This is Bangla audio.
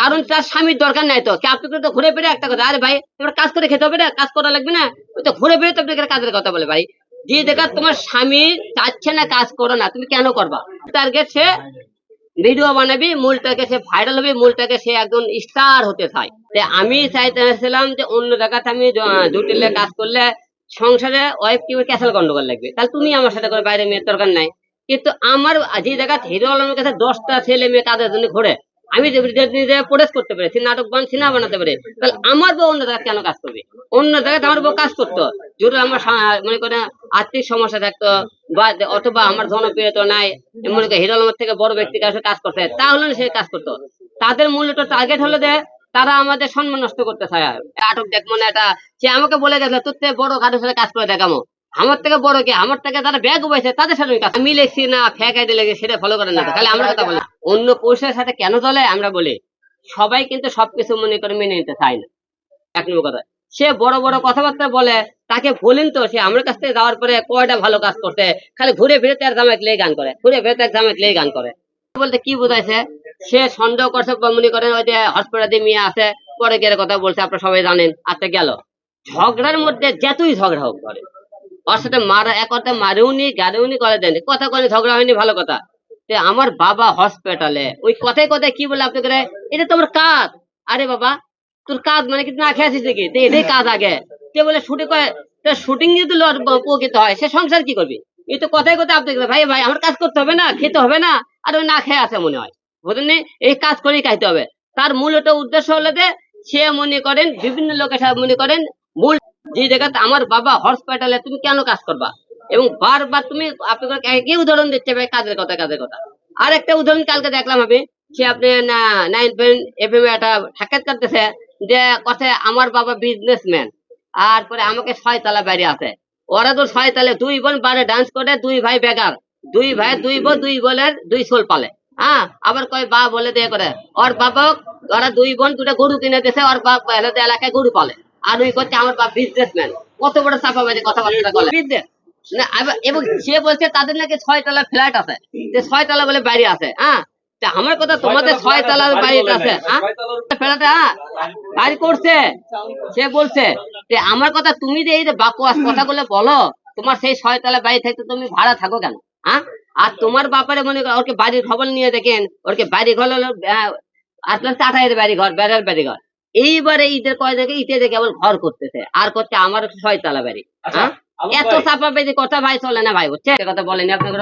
কারণ তার স্বামীর দরকার নাই তো। আপনি তো ঘুরে ফিরে একটা কথা। আরে ভাই, তোমার কাজ করে খেতে হবে না? কাজ করা লাগবে না? ওই তো ঘুরে ফিরে তো আপনাকে কাজের কথা বলে ভাই। যে দেখা তোমার স্বামী চাচ্ছে না, কাজ করো না, তুমি কেন করবা? টার্গেট সে ভিডিও বানাবি মূলটাকে সে ভাইরাল হবে মূলটাকে সে একজন স্টার হতে চায় আমি চাইতেছিলাম যে অন্য জায়গাতে আমি জটিলে কাজ করলে সংসারে ওয়াইফ কি ক্যাসেল গন্ডগোল লাগবে। তাহলে তুমি আমার সাথে করে বাইরে মেয়ের দরকার নাই। কিন্তু আমার, যে জায়গায় হিরো আলমের কাছে দশটা ছেলে মেয়ে কাজের জন্য ঘোরে আমি প্রোডেস করতে পেরেছি, নাটক বান, সিনেমা বানাতে পারি তাহলে আমার বউ অন্য জায়গায় কেন কাজ করবে? অন্য জায়গায় আমার বউ কাজ করতো। যদি আমার মনে করে আর্থিক সমস্যা থাকতো, বা অথবা আমার জনপ্রিয়তা নাই মনে করে হিরো আলমের থেকে বড় ব্যক্তির কাছে কাজ করতে তাহলে সে কাজ করতো। তাদের মূল্যটা টার্গেট হলো যে তারা আমাদের সম্মান নষ্ট করতে চায়। আটক দেখ মনে এটা সে আমাকে বলে গেছে, তোর থেকে বড় কারোর সাথে কাজ করে দেখামো। আমার থেকে বড় কি? আমার থেকে যারা ব্যাগ উপাইছে তাদের সাথে আমি লেখছি, না ফ্যাক আইডি লেগে সেটা ফলো করেন না। তাহলে আমরা কথা বলি। অন্য পুরুষের সাথে কেন চলে? আমরা বলি, সবাই কিন্তু সবকিছু মনে করে মেনে নিতে চায় না। এক নম্বর কথা। সে বড় বড় কথাবার্তা বলে, তাকে বলেন তো, সে আমার কাছ থেকে যাওয়ার পরে কয়টা ভালো কাজ করতে খালি ঘুরে ফিরে তার জামাইক লেগে গান করে, ঘুরে ফিরে তার জামাইক লেগে গান করে। বলতে কি বোঝাইছে? সে সন্দেহ করছে মনে করেন ওই যে হসপিটালে মেয়ে আছে, পরে গেলে কথা বলছে, আপনারা সবাই জানেন আচ্ছা গেল। ঝগড়ার মধ্যে যতই ঝগড়া হোক করে, ওর সাথে মারা, এক কথা মারেওনি গাড়েওনি করে দেয়নি, কথা করে ঝগড়া হয়নি, ভালো কথা। তে আমার বাবা হসপিটালে ওই কথায় কথায় কি বলে আপনি করে এটা তোমার কাজ। আরে বাবা, তোর কাজ মানে কি? না খেয়েছিস নাকি? এটাই কাজ আগে। তে বলে শুটিং করে? শুটিং যদি উপকৃত হয়, সে সংসার কি করবি? এই তো কথায় কথায় আপনি ভাই ভাই, আমার কাজ করতে হবে না, খেতে হবে না। আর ওই না খেয়ে আছে মনে হয়। বুঝলেন এই কাজ করেই খাইতে হবে। তার মূল মূলত উদ্দেশ্য হলো যে, সে মনে করেন, বিভিন্ন লোকের সাথে মনে করেন, মূল যে জায়গাতে আমার বাবা হসপিটালে তুমি কেন কাজ করবা? এবং বারবার তুমি আপনাকে একই উদাহরণ দিচ্ছে ভাই কাজের কথা কাজের কথা। আর একটা উদাহরণ কালকে দেখলাম আমি সে আপনি নাইন পয়েন্ট এফ এম একটা সাক্ষাৎ করতেছে যে কথা আমার বাবা বিজনেসম্যান আর পরে আমাকে ছয়তলা বাড়ি আছে। ওরা তো ছয়তলে দুই বোন বারে ডান্স করে, দুই ভাই বেগার দুই ভাই দুই বোন, দুই বোনের দুই সোল পালে। হ্যাঁ আবার কয় বা বলে দিয়ে করে, ওর বাবা, ওরা দুই বোন দুটা গরু কিনে দিয়েছে ওর বাপ এলাকায় এলাকায় গরু পালে। আর ওই করছে আমার বাপ বিজনেসম্যান কত বড় চাপা বাজে কথাবার্তা বলে। বিজনেস না এবং সে বলছে তাদের নাকি ছয়তলা ফ্ল্যাট আছে। যে ছয়তলা বলে বাড়ি আছে হ্যাঁ? আমার কথা তোমাদের ছয়তলা বাড়ি আছে হ্যাঁ? হ্যাঁ? বাড়ি করছে সে বলছে। যে আমার কথা তুমি যে এই যে বাকোয়াস কথাগুলো বলো তোমার সেই ছয়তলা বাড়ি থাকতে তুমি ভাড়া থাকো কেন হ্যাঁ? আর তোমার বাপারে মনে করো ওরকে বাড়ির খবর নিয়ে দেখেন ওরকে বাড়ি ঘর হলো আহ, আসলে চাটাইয়ের বাড়ি ঘর বেড়ার বাড়ি ঘর এইবারে ঈদের কয় দেখে ঈদে দেখে কেবল ঘর করতেছে আর করছে আমার ছয়তলা বাড়ি হ্যাঁ? এত চাপা বেঁধে কথা ভাই চলে না ভাই বুঝছে কথা বলেনি আপনার